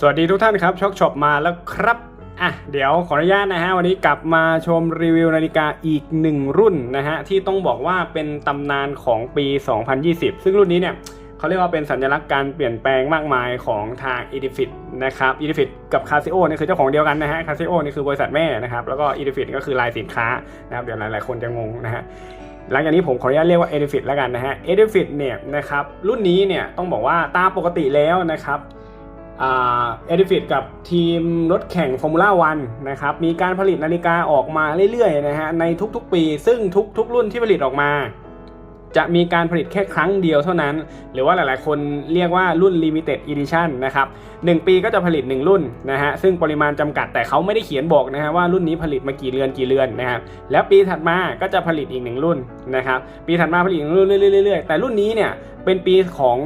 สวัสดีทุกท่านครับช็อกช็อปมาแล้วครับ อะเดี๋ยวขออนุญาตนะฮะวันนี้กลับมาชมรีวิวนาฬิกาอีกหนึ่งรุ่นนะฮะที่ต้องบอกว่าเป็นตำนานของปี 2020 ซึ่งรุ่นนี้เนี่ยเขาเรียกว่าเป็นสัญลักษณ์การเปลี่ยนแปลงมากมายของทาง e d i f i t นะครับ e d i f i t กับ Casio นี่คือเจ้าของเดียวกันนะฮะ Casio นี่คือบริษัทแม่นะครับแล้วก็ e d i f i t ก็คือลายสินค้านะครับเดี๋ยวหลายๆคนจะงงนะฮะหลังจากนี้ผมขออนุญาตเรียกว่า e d i f i t แล้วกันนะฮะ e d i f i t เนี่ยนะครับรุ่นนี้เนี่ยต้องบอกว่าตามปกติแล้วนะครับ เอดิฟิตกับทีมรถแข่งฟอร์มูล่าวันนะครับมีการผลิตนาฬิกาออกมาเรื่อยๆนะฮะในทุกๆปี ซึ่งทุกๆรุ่นที่ผลิตออกมา จะมีการผลิตแค่ครั้งเดียวเท่านั้น หรือว่าหลายๆ คนเรียกว่ารุ่น Limited Edition นะครับ1ปีก็จะผลิต 1 รุ่นนะฮะ ซึ่งปริมาณจำกัดแต่เขาไม่ได้เขียนบอกนะฮะว่ารุ่นนี้ผลิตมากี่เรือนกี่เรือนนะครับ แล้วปีถัดมาก็จะผลิตอีก 1 รุ่นนะครับ ปีถัดมาผลิตอีกหนึ่งรุ่นเรื่อยๆ แต่รุ่นนี้เนี่ยเป็นปีของ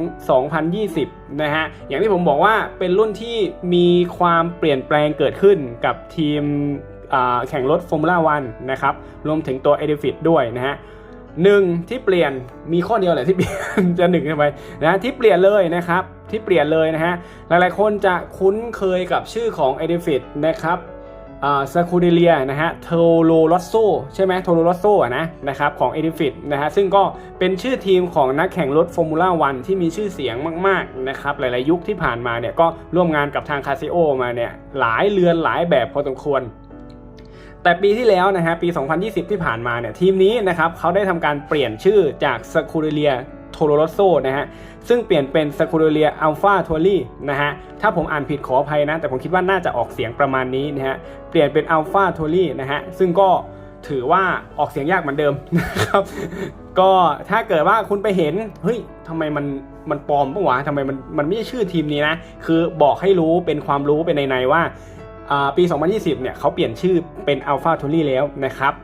2020 นะฮะ อย่างที่ผมบอกว่าเป็นรุ่นที่มีความเปลี่ยนแปลงเกิดขึ้นกับทีมแข่งรถ Formula 1นะครับ รวมถึงตัว e d i f i t ด้วยนะฮะ หนึ่งที่เปลี่ยนมีข้อเดียวแหละที่เปลี่ยนจะหนึ่งทำไมนะที่เปลี่ยนเลยนะครับที่เปลี่ยนเลยนะฮะหลายๆคนจะคุ้นเคยกับชื่อของ e d i f i t นะครับอ่าซาคูเดเลียนะฮะโทโรลอสโซใช่ไหมโทโรลอสโซอะนะนะครับของ e d i f i t นะฮะซึ่งก็เป็นชื่อทีมของนักแข่งรถฟอร์มูล่าวันที่มีชื่อเสียงมากๆนะครับหลายๆยุคที่ผ่านมาเนี่ยก็ร่วมงานกับทางคาซิโอมาเนี่ยหลายเรือนหลายแบบพอสมควร แต่ปีที่แล้วนะฮะปี 2020 ที่ผ่านมาเนี่ยทีมนี้นะครับเขาได้ทำการเปลี่ยนชื่อจากสคูเรียโทโรโรโซนะฮะซึ่งเปลี่ยนเป็นสคูเรียอัลฟาทัวรี่นะฮะถ้าผมอ่านผิดขออภัยนะ แต่ผมคิดว่าน่าจะออกเสียงประมาณนี้นะฮะเปลี่ยนเป็นอัลฟาทัวรี่นะฮะซึ่งก็ถือว่าออกเสียงยากเหมือนเดิมนะครับก็ถ้าเกิดว่าคุณไปเห็นเฮ้ยทำไมมันมันปลอมปะวะทำไมมันมันไม่ใช่ชื่อทีมนี้นะ คือบอกให้รู้เป็นความรู้เป็นในๆว่าอ่า ปี 2020 เนี่ยเขาเปลี่ยนชื่อเป็น Alpha t o r i แล้วนะครับ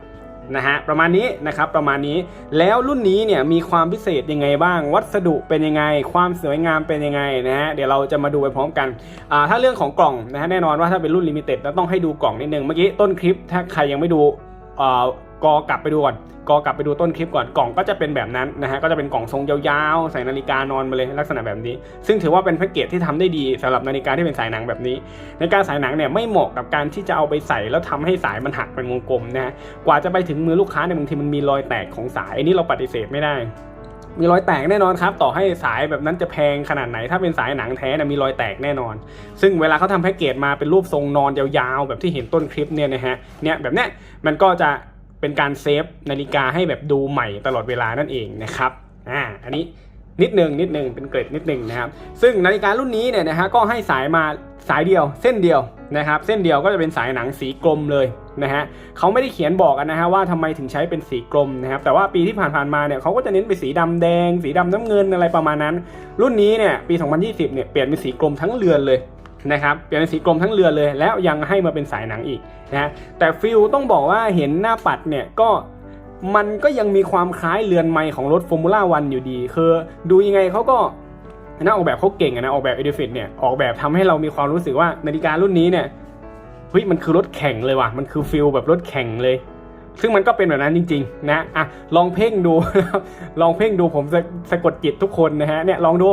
นะฮะประมาณนี้นะครับประมาณนี้แล้วรุ่นนี้เนี่ยมีความพิเศษยังไงบ้าง วัสดุเป็นยังไง ความสวยงามเป็นยังไงนะฮะเดี๋ยวเราจะมาดูไปพร้อมกันอ่าถ้าเรื่องของกล่องนะฮะแน่นอนว่าถ้าเป็นรุ่นลิมิเต็ดต้องให้ดูกล่องนิดนึงเมื่อกี้ต้นคลิปถ้าใครยังไม่ดูอ่า กอกลับไปดูก่อนกอกลับไปดูต้นคลิปก่อนกล่องก็จะเป็นแบบนั้นนะฮะก็จะเป็นกล่องทรงยาวๆ ใส่นาฬิกานอนมาเลยลักษณะแบบนี้ ซึ่งถือว่าเป็นแพ็กเกจที่ทำได้ดีสำหรับนาฬิกาที่เป็นสายหนังแบบนี้ ในการสายหนังเนี่ยไม่เหมาะกับการที่จะเอาไปใส่แล้วทำให้สายมันหักเป็นวงกลมนะฮะกว่าจะไปถึงมือลูกค้าเนี่ยบางทีมันมีรอยแตกของสายอันนี้เราปฏิเสธไม่ได้มีรอยแตกแน่นอนครับ ต่อให้สายแบบนั้นจะแพงขนาดไหน ถ้าเป็นสายหนังแท้เนี่ยมีรอยแตกแน่นอน ซึ่งเวลาเขาทำแพ็กเกจมาเป็นรูปทรงนอนยาวๆ แบบที่เห็นต้นคลิปเนี่ยนะฮะเนี่ยแบบเนี้ยมันก็จะ เป็นการเซฟนาฬิกาให้แบบดูใหม่ตลอดเวลานั่นเองนะครับอ่าอันนี้นิดหนึ่งนิดหนึ่งเป็นเกรดนิดหนึ่งนะครับซึ่งนาฬิการุ่นนี้เนี่ยนะฮะก็ให้สายมาสายเดียว เส้นเดียวนะครับเส้นเดียวก็จะเป็นสายหนังสีกลมเลยนะฮะเขาไม่ได้เขียนบอกนะฮะว่าทำไมถึงใช้เป็นสีกลมนะครับแต่ว่าปีที่ผ่านๆมาเนี่ยเขาก็จะเน้นไปสีดำแดง สีดำน้ำเงินอะไรประมาณนั้น รุ่นนี้เนี่ยปี 2020เนี่ยเปลี่ยนเป็นสีกลมทั้งเรือนเลย นะครับเปลี่ยนเป็นสีกลมทั้งเรือเลย แล้วยังให้มาเป็นสายหนังอีกนะแต่ฟิลต้องบอกว่าเห็นหน้าปัดเนี่ยก็มันก็ยังมีความคล้ายเรือนไม้ของรถฟอร์มูล่าวันอยู่ดี คือดูยังไงเขาก็นักออกแบบเขาเก่งนะออกแบบเอเดฟิตเนี่ยออกแบบทำให้เรามีความรู้สึกว่านาฬิการุ่นนี้เนี่ยเฮ้ยมันคือรถแข่งเลยว่ะมันคือฟิลแบบรถแข่งเลย ซึ่งมันก็เป็นแบบนั้นจริง ๆ นะอะลองเพ่งดู ลองเพ่งดูผมสะสะกดจิตทุกคนนะฮะเนี่ยลองดู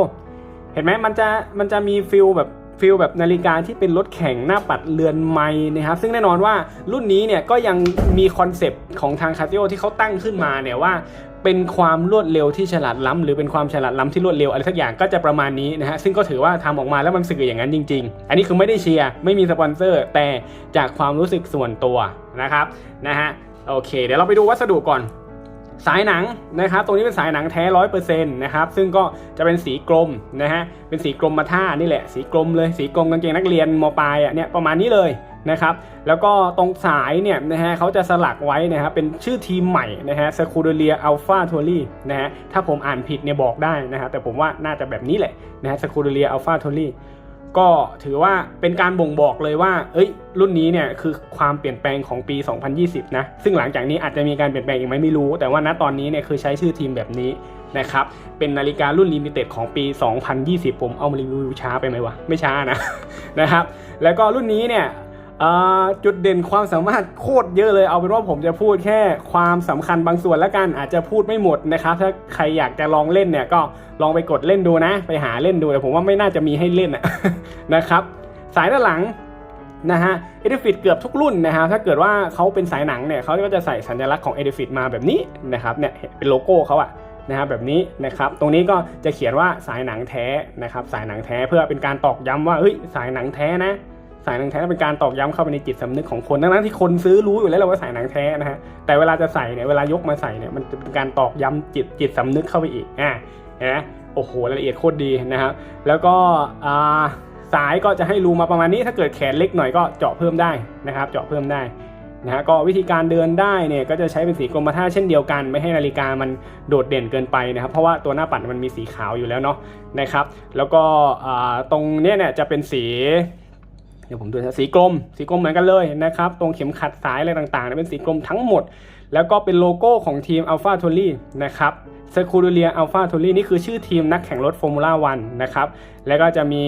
เห็นไหมมันจะมันจะมีฟิลแบบ ฟิลแบบนาฬิกาที่เป็นรถแข่งหน้าปัดเรือนไม้นะครับซึ่งแน่นอนว่ารุ่นนี้เนี่ยก็ยังมีคอนเซปต์ของทางคา s ิโอที่เขาตั้งขึ้นมาเนี่ยว่าเป็นความรวดเร็วที่ฉลาดล้ำหรือเป็นความฉลาดล้ำที่รวดเร็วอะไรสักอย่างก็จะประมาณนี้นะฮะซึ่งก็ถือว่าทำออกมาแล้วมันสื่ออย่างนั้นจริง ๆ อันนี้คือไม่ได้เชียร์ไม่มีสปอนเซอร์ แต่จากความรู้สึกส่วนตัวนะครับนะฮะโอเค เดี๋ยวเราไปดูวัสดุก่อน สายหนังนะครับตรงนี้เป็นสายหนังแท้ร้อยเปอร์เซ็นต์นะครับซึ่งก็จะเป็นสีกลมนะฮะเป็นสีกลมมาท่านี่แหละสีกลมเลยสีกลมกางเกงนักเรียนมปลายอะเนี่ยประมาณนี้เลยนะครับแล้วก็ตรงสายเนี่ยนะฮะเขาจะสลักไว้นะครับเป็นชื่อทีมใหม่นะฮะสคูเดเลียอัลฟาทัวรี่นะฮะถ้าผมอ่านผิดเนี่ยบอกได้นะฮะแต่ผมว่าน่าจะแบบนี้แหละนะฮะสคูเดเลียอัลฟาทัวรี่ ก็ถือว่าเป็นการบ่งบอกเลยว่า เอ้ย รุ่นนี้เนี่ยคือความเปลี่ยนแปลงของปี 2020 นะ ซึ่งหลังจากนี้อาจจะมีการเปลี่ยนแปลงอีกไหมไม่รู้ แต่ว่าณตอนนี้เนี่ยคือใช้ชื่อทีมแบบนี้นะครับ เป็นนาฬิการุ่นลิมิเต็ดของปี 2020 ผมเอามารีวิวช้าไปไหมวะ ไม่ช้านะ นะครับ แล้วก็รุ่นนี้เนี่ย จุดเด่นความสามารถโคตรเยอะเลยเอาเป็นว่าผมจะพูดแค่ความสำคัญบางส่วนแล้วกันอาจจะพูดไม่หมดนะครับ ถ้าใครอยากจะลองเล่นเนี่ยก็ลองไปกดเล่นดูนะ ไปหาเล่นดูแต่ผมว่าไม่น่าจะมีให้เล่นนะครับ สายด้านหลังนะฮะเอ i ฟิตเกือบทุกรุ่นนะฮะถ้าเกิดว่าเขาเป็นสายหนังเนี่ยเขาก็จะใส่สัญลักษณ์ของเอ i ฟิตมาแบบนี้นะครับเนี่ยเป็นโลโก้เขาอะนะฮะแบบนี้นะครับตรงนี้ก็จะเขียนว่าสายหนังแท้นะครับสายหนังแท้เพื่อเป็นการตอกย้ำว่าเฮ้ยสายหนังแท้นะ สายหนังแท้เป็นการตอกย้ำเข้าไปในจิตสำนึกของคนทั้งนั้นที่คนซื้อรู้อยู่แล้วว่าสายหนังแท้นะฮะแต่เวลาจะใส่เนี่ยเวลายกมาใส่เนี่ยมันจะเป็นการตอกย้ำจิตจิตสำนึกเข้าไปอีกอ่าเห็นไหมโอ้โหรายละเอียดโคตรดีนะครับแล้วก็อ่าสายก็จะให้รูมาประมาณนี้ ถ้าเกิดแขนเล็กหน่อยก็เจาะเพิ่มได้นะครับ เจาะเพิ่มได้นะฮะก็วิธีการเดินได้เนี่ยก็จะใช้เป็นสีกรมท่าเช่นเดียวกัน ไม่ให้นาฬิกามันโดดเด่นเกินไปนะครับ เพราะว่าตัวหน้าปัดมันมีสีขาวอยู่แล้วเนาะนะครับ แล้วก็ตรงเนี้ยเนี่ยจะเป็นสี เดี๋ยวผมดูนะสีกลมสีกลมเหมือนกันเลยนะครับ ตรงเข็มขัดสายอะไรต่างๆเนี่ยเป็นสีกลมทั้งหมด แล้วก็เป็นโลโก้ของทีม Alpha t o r i นะครับเซคูเรียอัลฟาทูรี่นี่คือชื่อทีมนักแข่งรถฟอร์มูล่าวันนะครับ แล้วก็จะมี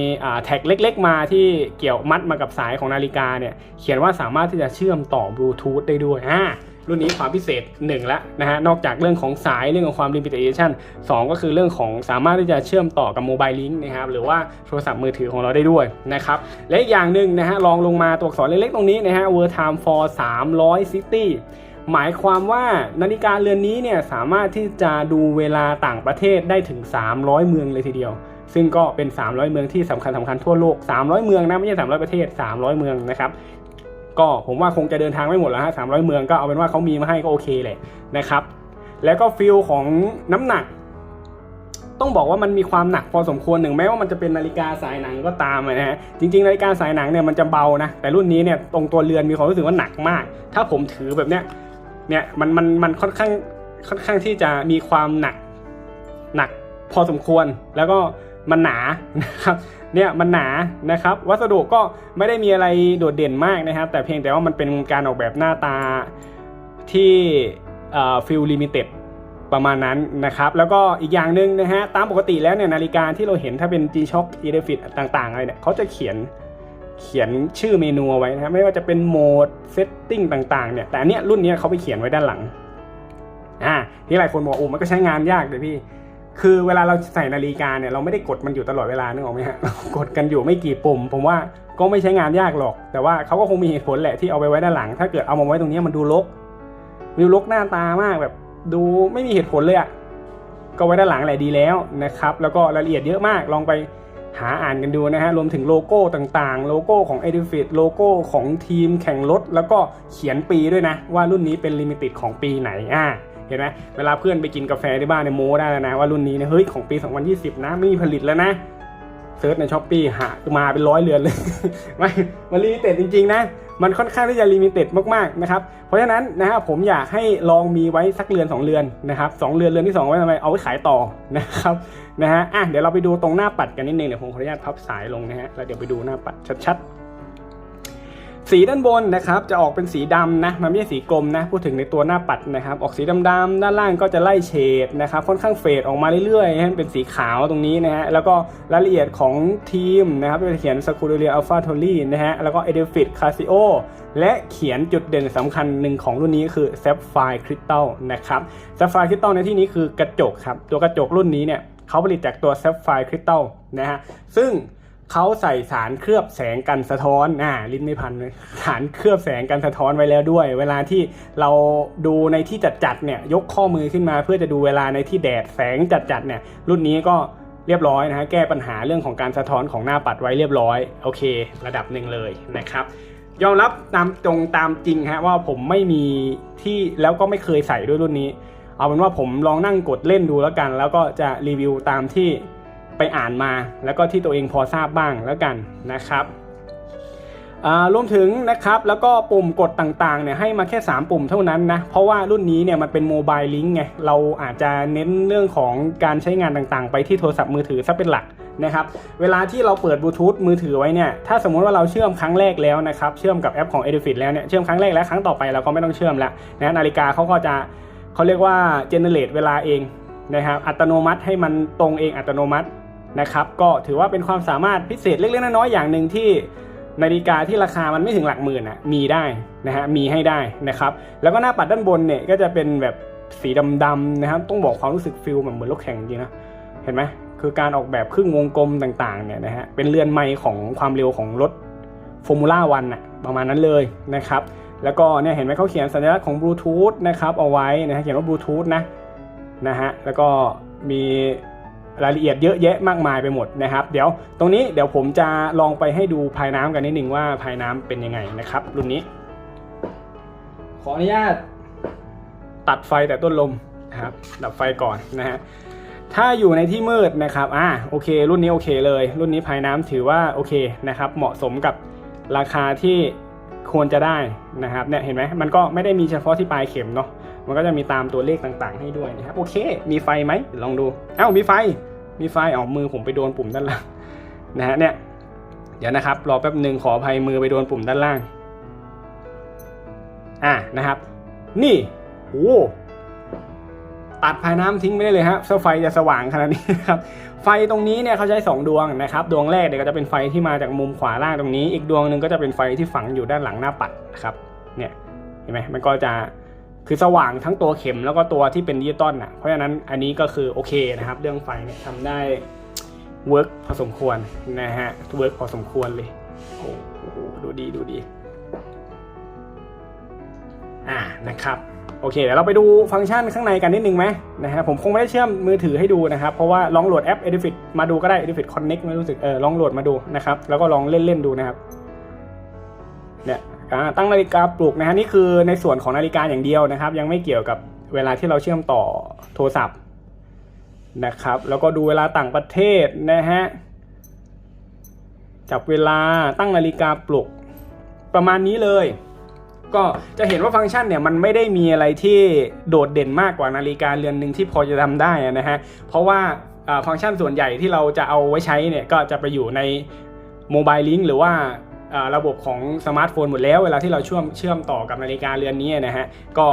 แท็กเล็กๆมาที่เกี่ยวมัดมากับสายของนาฬิกาเนี่ย เขียนว่าสามารถที่จะเชื่อมต่อบลูทูธได้ด้วยอ่า รุ่นนี้ความพิเศษ1แล้วนะฮะนอกจากเรื่องของสายเรื่องของความ limited edition 2 ก็คือเรื่องของสามารถที่จะเชื่อมต่อกับโมบายลิงก์นะครับหรือว่าโทรศัพท์มือถือของเราได้ด้วยนะครับและอีกอย่างหนึ่งนะฮะลองลงมาตัวอักษรเล็กๆตรงนี้นะฮะ World Time for 300 City หมายความว่านาฬิกาเรือนนี้เนี่ยสามารถที่จะดูเวลาต่างประเทศได้ถึง 300 เมืองเลยทีเดียว ซึ่งก็เป็น 300 เมืองที่สำคัญสำคัญทั่วโลก 300 เมืองนะไม่ใช่ 300 ประเทศ 300 เมืองนะครับ ก็ผมว่าคงจะเดินทางไม่หมดแล้วฮะ300เมืองก็เอาเป็นว่าเขามีมาให้ก็โอเคเลยนะครับ แล้วก็ฟิลของน้ำหนัก ต้องบอกว่ามันมีความหนักพอสมควรหนึ่งแม้ว่ามันจะเป็นนาฬิกาสายหนังก็ตามนะฮะจริง ๆ นาฬิกาสายหนังเนี่ยมันจะเบานะแต่รุ่นนี้เนี่ยตรงตัวเรือนมีความรู้สึกว่าหนักมาก ถ้าผมถือแบบเนี้ยเนี่ยมันมันมันค่อนข้างค่อนข้างที่จะมีความหนักหนักพอสมควรแล้วก็มันหนานะครับเนี่ยมันหนานะครับ วัสดุก็ไม่ได้มีอะไรโดดเด่นมากนะครับ แต่เพียงแต่ว่ามันเป็นการออกแบบหน้าตาที่ฟิลลิมิเต็ดประมาณนั้นนะครับ แล้วก็อีกอย่างหนึ่งนะฮะตามปกติแล้วเนี่ยนาฬิกาที่เราเห็นถ้าเป็น G-Shock e d e f i t ต่างๆอะไรเนี่ยเขาจะเขียนเขียนชื่อเมนูไว้นะครับไม่ว่าจะเป็นโหมดเซตติ้งต่างๆเนี่ยแต่อันเนี้ยรุ่นนี้เขาไปเขียนไว้ด้านหลังอ่าที่หลายคนบอกโอ้มันก็ใช้งานยากเลยพี่ คือเวลาเราใส่นาฬิกาเนี่ยเราไม่ได้กดมันอยู่ตลอดเวลานึกออกไหมฮะเรากดกันอยู่ไม่กี่ปุ่ม ผมว่าก็ไม่ใช้งานยากหรอก แต่ว่าเขาก็คงมีเหตุผลแหละที่เอาไปไว้ด้านหลัง ถ้าเกิดเอามาไว้ตรงนี้มันดูรกดูรกหน้าตามากแบบดูไม่มีเหตุผลเลยอะ่ะก็ไว้ด้านหลังแหละดีแล้วนะครับ แล้วก็รายละเอียดเยอะมากลองไปหาอ่านกันดูนะฮะรวมถึงโลโก้ต่างๆ โลโก้ของ e d i f i t โลโก้ของทีมแข่งรถ แล้วก็เขียนปีด้วยนะ ว่ารุ่นนี้เป็นลิมิติดของปีไหนอ่า เห็นไหมเวลาเพื่อนไปกินกาแฟที่บ้านในยโม้ได้แล้วนะว่ารุ่นนี้เนี่ยเฮ้ยของปี 2020 นะไม่มีผลิตแล้วนะเซิร์ชในช้อปปี้หามาเป็นร้อยเรือนเลยไม่มันลิมิเต็ดจริงๆนะ มันค่อนข้างที่จะลิมิเต็ดมากๆนะครับ เพราะฉะนั้นนะฮะผมอยากให้ลองมีไว้สักเรือน 2 เรือนนะครับสองเรือนเรือนที่ 2 ไว้ทำไมเอาไว้ขายต่อนะครับนะฮะอะเดี๋ยวเราไปดูตรงหน้าปัดกันนิดนึงเดี๋ยวผมขออนุญาตพับสายลงนะฮะแล้วเดี๋ยวไปดูหน้าปัดชัดๆ สีด้านบนนะครับจะออกเป็นสีดำนะมันไม่ใช่สีกลมนะพูดถึงในตัวหน้าปัดนะครับออกสีดำๆด้านล่างก็จะไล่เฉดนะครับค่อนข้างเฟดออกมาเรื่อยๆให้เป็นสีขาวตรงนี้นะฮะแล้วก็รายละเอียดของทีมนะครับจะเขียนสกูเรียอัลฟาโทลี่นะฮะแล้วก็เอเดฟิตคาซิโอและเขียนจุดเด่นสำคัญหนึ่งของรุ่นนี้คือเซฟไฟคริสตัลนะครับเซฟไฟคริสตัลในที่นี้คือกระจกครับตัวกระจกรุ่นนี้เนี่ยเขาผลิตจากตัวเซฟไฟคริสตัลนะฮะซึ่ง เขาใส่สารเคลือบแสงกันสะท้อนอ่าลิ้นไม่พันสารเคลือบแสงกันสะท้อนไว้แล้วด้วย เวลาที่เราดูในที่จัดๆเนี่ยยกข้อมือขึ้นมา เพื่อจะดูเวลาในที่แดดแสงจัดๆเนี่ยรุ่นนี้ก็เรียบร้อยนะฮะแก้ปัญหาเรื่องของการสะท้อนของหน้าปัดไว้เรียบร้อยโอเค ระดับหนึ่งเลยนะครับยอมรับตามตรงตามจริงฮะว่าผมไม่มีที่แล้วก็ไม่เคยใส่ด้วยรุ่นนี้ เอาเป็นว่าผมลองนั่งกดเล่นดูแล้วกัน แล้วก็จะรีวิวตามที่ ไปอ่านมา แล้วก็ที่ตัวเองพอทราบบ้างแล้วกันนะครับรวมถึงนะครับแล้วก็ปุ่มกดต่างๆเนี่ยให้มาแค่ 3 ปุ่มเท่านั้นนะเพราะว่ารุ่นนี้เนี่ยมันเป็นโมบายลิงก์ไงเราอาจจะเน้นเรื่องของการใช้งานต่างๆ ไปที่โทรศัพท์มือถือซะเป็นหลักนะครับเวลาที่เราเปิดบลูทูธมือถือไว้เนี่ยถ้าสมมุติว่าเราเชื่อมครั้งแรกแล้วนะครับเชื่อมกับแอปของ Edufit แล้วเนี่ยเชื่อมครั้งแรกแล้วครั้งต่อไปเราก็ไม่ต้องเชื่อมแล้วนะนาฬิกาเขาก็จะเขาเรียกว่าเจเนเรตเวลาเองนะครับอัตโนมัติให้มันตรงเองอัตโนมัติ นะครับก็ถือว่าเป็นความสามารถพิเศษเล็กๆน้อยๆอย่างหนึ่งที่นาฬิกาที่ราคามันไม่ถึงหลักหมื่นอะมีได้นะฮะมีให้ได้นะครับแล้วก็หน้าปัดด้านบนเนี่ยก็จะเป็นแบบสีดำๆนะครับต้องบอกความรู้สึกฟิลแบบเหมือนรถแข่งจริงนะเห็นไหมคือการออกแบบครึ่งวงกลมต่างๆเนี่ยนะฮะเป็นเรือนไม้ของความเร็วของรถฟอร์มูล่าวันอะประมาณนั้นเลยนะครับแล้วก็เนี่ยเห็นไหมเขาเขียนสัญลักษณ์ของบลูทูธนะครับเอาไว้นะฮะเขียนว่าบลูทูธนะนะฮะแล้วก็มี รายละเอียดเยอะแยะมากมายไปหมดนะครับ เดี๋ยวตรงนี้เดี๋ยวผมจะลองไปให้ดูภายน้ำกันนิดนึงว่าภายน้ำเป็นยังไงนะครับ รุ่นนี้ ขออนุญาตตัดไฟแต่ต้นลมนะครับ ดับไฟก่อนนะฮะถ้าอยู่ในที่มืดนะครับอ่าโอเค รุ่นนี้โอเคเลย รุ่นนี้ภายน้ำถือว่าโอเคนะครับ เหมาะสมกับราคาที่ควรจะได้นะครับเนี่ยเห็นไหมมันก็ไม่ได้มีเฉพาะที่ปลายเข็มเนาะ มันก็จะมีตามตัวเลขต่างๆ ให้ด้วยนะครับโอเค มีไฟไหมลองดูเอ้ามีไฟมีไฟออกมือผมไปโดนปุ่มด้านล่างนะฮะเนี่ยเดี๋ยวนะครับรอแป๊บหนึ่งขออภัยมือไปโดนปุ่มด้านล่างอ่านะครับ นี่โอ้ตัดภายน้ำทิ้งไม่ได้เลยฮะเสไฟจะสว่างขนาดนี้ครับไฟตรงนี้เนี่ยเขาใช้ 2 ดวงนะครับ ดวงแรกเนี่ยก็จะเป็นไฟที่มาจากมุมขวาล่างตรงนี้ อีกดวงหนึ่งก็จะเป็นไฟที่ฝังอยู่ด้านหลังหน้าปัดนะครับเนี่ยเห็นไหมมันก็จะ คือสว่างทั้งตัวเข็มแล้วก็ตัวที่เป็นดิจิตอลอะเพราะฉะนั้นอันนี้ก็คือโอเคนะครับ เรื่องไฟเนี่ยทำได้เวิร์กพอสมควรนะฮะเวิร์กพอสมควรเลยโอ้โหดูดีดูดีอ่านะครับโอเคเดี๋ยวเราไปดูฟังก์ชันข้างในกันนิดนึงไหมนะฮะผมคงไม่ได้เชื่อมมือถือให้ดูนะครับ เพราะว่าลองโหลดแอป Edufit มาดูก็ได้ Edufit Connect ไม่รู้สึกเออลองโหลดมาดูนะครับ แล้วก็ลองเล่นๆดูนะครับเนี่ย ตั้งนาฬิกาปลุกนะฮะนี่คือในส่วนของนาฬิกาอย่างเดียวนะครับ ยังไม่เกี่ยวกับเวลาที่เราเชื่อมต่อโทรศัพท์นะครับ แล้วก็ดูเวลาต่างประเทศนะฮะจับเวลาตั้งนาฬิกาปลุกประมาณนี้เลย ก็จะเห็นว่าฟังก์ชันเนี่ยมันไม่ได้มีอะไรที่โดดเด่นมากกว่านาฬิกาเรือนหนึ่งที่พอจะทำได้นะฮะเพราะว่าฟังก์ชันส่วนใหญ่ที่เราจะเอาไว้ใช้เนี่ยก็จะไปอยู่ในโมบายลิงก์หรือว่า ระบบของสมาร์ทโฟนหมดแล้วเวลาที่เราเชื่อมเชื่อมต่อกับนาฬิกาเรือนนี้นะฮะก็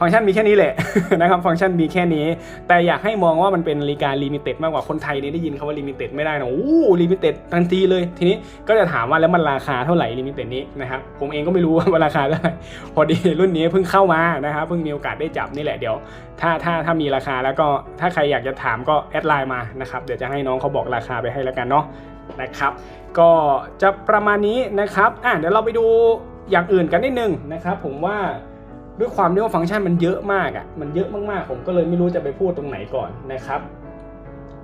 ฟังก์ชันมีแค่นี้แหละนะครับฟังก์ชันมีแค่นี้ แต่อยากให้มองว่ามันเป็นนาฬิกาลิมิเต็ดมากกว่าคนไทยนี่ได้ยินคำว่าลิมิเต็ดไม่ได้นะโอ้ลิมิเต็ดทันทีเลย ทีนี้ก็จะถามว่าแล้วมันราคาเท่าไหร่ลิมิเต็ดนี้นะครับผมเองก็ไม่รู้ว่าราคาเท่าไหร่พอดีรุ่นนี้เพิ่งเข้ามานะครับเพิ่งมีโอกาสได้จับนี่แหละเดี๋ยวถ้าถ้าถ้ามีราคาแล้วก็ถ้าใครอยากจะถามก็แอดไลน์มานะครับเดี๋ยวจะให้น้องเขาบอกราคาไปให้แล้วกันเนาะ นะครับ ก็จะประมาณนี้นะครับอะเดี๋ยวเราไปดูอย่างอื่นกันนิดนึงนะครับผมว่าด้วยความที่ว่าฟังก์ชันมันเยอะมากอะมันเยอะมากๆ ผมก็เลยไม่รู้จะไปพูดตรงไหนก่อนนะครับ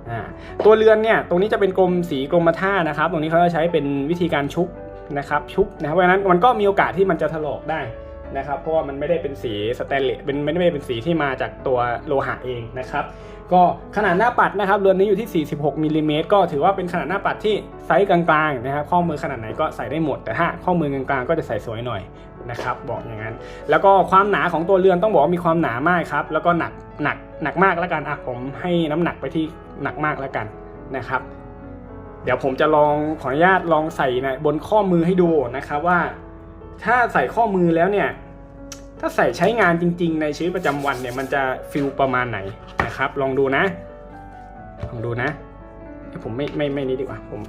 อ่าตัวเรือนเนี่ยตรงนี้จะเป็นกรมสีกรมท่านะครับ ตรงนี้เขาจะใช้เป็นวิธีการชุบนะครับชุบนะครับเพราะฉะนั้นมันก็มีโอกาสที่มันจะถลอกได้ นะครับเพราะว่ามันไม่ได้เป็นสีสแตนเลสเป็นไม่ได้เป็นสีที่มาจากตัวโลหะเองนะครับก็ขนาดหน้าปัดนะครับเรือนนี้อยู่ที่ 46มิลลิเมตรก็ถือว่าเป็นขนาดหน้าปัดที่ไซส์กลางๆนะครับข้อมือขนาดไหนก็ใส่ได้หมด แต่ถ้าข้อมือกลางๆก็จะใส่สวยหน่อยนะครับบอกอย่างนั้น แล้วก็ความหนาของตัวเรือนต้องบอกว่ามีความหนามากครับแล้วก็หนักหนักหนักมากแล้วกันอะผมให้น้ำหนักไปที่หนักมากแล้วกันนะครับเดี๋ยวผมจะลองขออนุญาตลองใส่ในบนข้อมือให้ดูนะครับว่า ถ้าใส่ข้อมือแล้วเนี่ย ถ้าใส่ใช้งานจริง ๆ ในชีวิตประจำวันเนี่ยมันจะฟิลประมาณไหนนะครับ ลองดูนะ ลองดูนะ ผมไม่ไม่ไม่นี้ดีกว่า ผม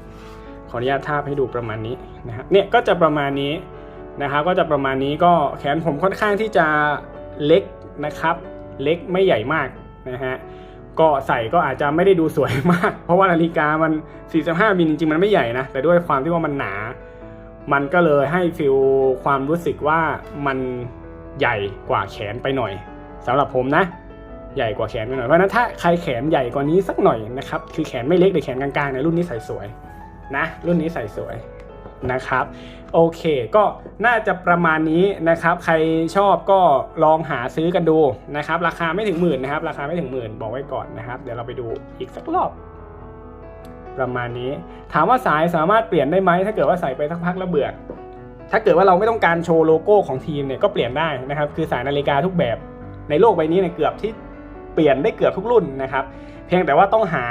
ขออนุญาตทาบให้ดูประมาณนี้นะครับ เนี่ยก็จะประมาณนี้นะครับ ก็จะประมาณนี้ก็แขนผมค่อนข้างที่จะเล็กนะครับ เล็กไม่ใหญ่มากนะฮะก็ใส่ก็อาจจะไม่ได้ดูสวยมาก เพราะว่านาฬิกามัน 45มิลจริงๆมันไม่ใหญ่นะ แต่ด้วยความที่ว่ามันหนา มันก็เลยให้ฟิลความรู้สึกว่ามันใหญ่กว่าแขนไปหน่อยสำหรับผมนะ ใหญ่กว่าแขนไปหน่อยเพราะนั้นถ้าใครแขนใหญ่กว่านี้สักหน่อยนะครับคือแขนไม่เล็กแต่แขนกลางๆในรุ่นนี้ใส่สวยนะรุ่นนี้ใส่สวยนะครับโอเคก็น่าจะประมาณนี้นะครับ ใครชอบก็ลองหาซื้อกันดูนะครับ ราคาไม่ถึงหมื่นนะครับ ราคาไม่ถึงหมื่นบอกไว้ก่อนนะครับ เดี๋ยวเราไปดูอีกสักรอบ ประมาณนี้ ถามว่าสายสามารถเปลี่ยนได้ไหมถ้าเกิดว่าใส่ไปสักพักแล้วเบื่อถ้าเกิดว่าเราไม่ต้องการโชว์โลโก้ของทีมเนี่ยก็เปลี่ยนได้นะครับ คือสายนาฬิกาทุกแบบในโลกใบนี้เนี่ยเกือบที่เปลี่ยนได้เกือบทุกรุ่นนะครับ เพียงแต่ว่าต้องหา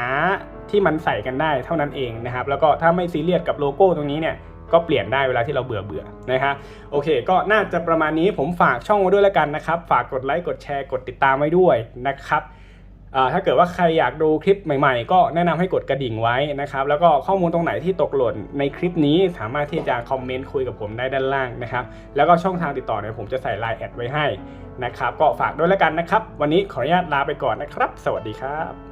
ที่มันใส่กันได้เท่านั้นเองนะครับ แล้วก็ถ้าไม่ซีเรียสกับโลโก้ตรงนี้เนี่ยก็เปลี่ยนได้เวลาที่เราเบื่อเบื่อนะครับโอเค ก็น่าจะประมาณนี้ผมฝากช่องไว้ด้วยแล้วกันนะครับ ฝากกดไลค์กดแชร์กดติดตามไว้ด้วยนะครับ ถ้าเกิดว่าใครอยากดูคลิปใหม่ๆ ก็แนะนำให้กดกระดิ่งไว้นะครับ แล้วก็ข้อมูลตรงไหนที่ตกหล่นในคลิปนี้สามารถที่จะคอมเมนต์คุยกับผมได้ด้านล่างนะครับ แล้วก็ช่องทางติดต่อเนี่ยผมจะใส่ไลน์แอดไว้ให้นะครับ ก็ฝากด้วยแล้วกันนะครับ วันนี้ขออนุญาตลาไปก่อนนะครับ สวัสดีครับ